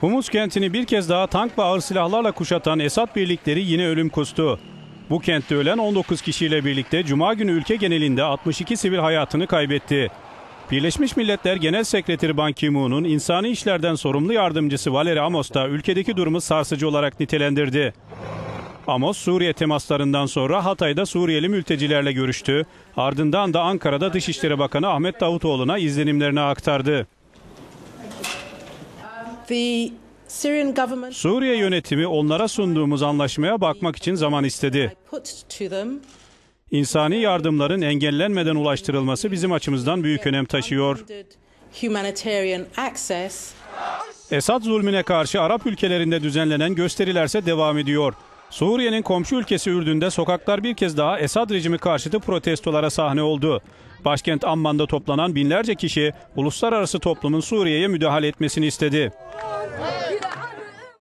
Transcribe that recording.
Humus kentini bir kez daha tank ve ağır silahlarla kuşatan Esad birlikleri yine ölüm kustu. Bu kentte ölen 19 kişiyle birlikte Cuma günü ülke genelinde 62 sivil hayatını kaybetti. Birleşmiş Milletler Genel Sekreteri Ban Ki-moon'un insani işlerden sorumlu yardımcısı Valeri Amos da ülkedeki durumu sarsıcı olarak nitelendirdi. Amos, Suriye temaslarından sonra Hatay'da Suriyeli mültecilerle görüştü. Ardından da Ankara'da Dışişleri Bakanı Ahmet Davutoğlu'na izlenimlerini aktardı. Suriye yönetimi onlara sunduğumuz anlaşmaya bakmak için zaman istedi. İnsani yardımların engellenmeden ulaştırılması bizim açımızdan büyük önem taşıyor. Esad zulmüne karşı Arap ülkelerinde düzenlenen gösterilerse devam ediyor. Suriye'nin komşu ülkesi Ürdün'de sokaklar bir kez daha Esad rejimi karşıtı protestolara sahne oldu. Başkent Amman'da toplanan binlerce kişi uluslararası toplumun Suriye'ye müdahale etmesini istedi.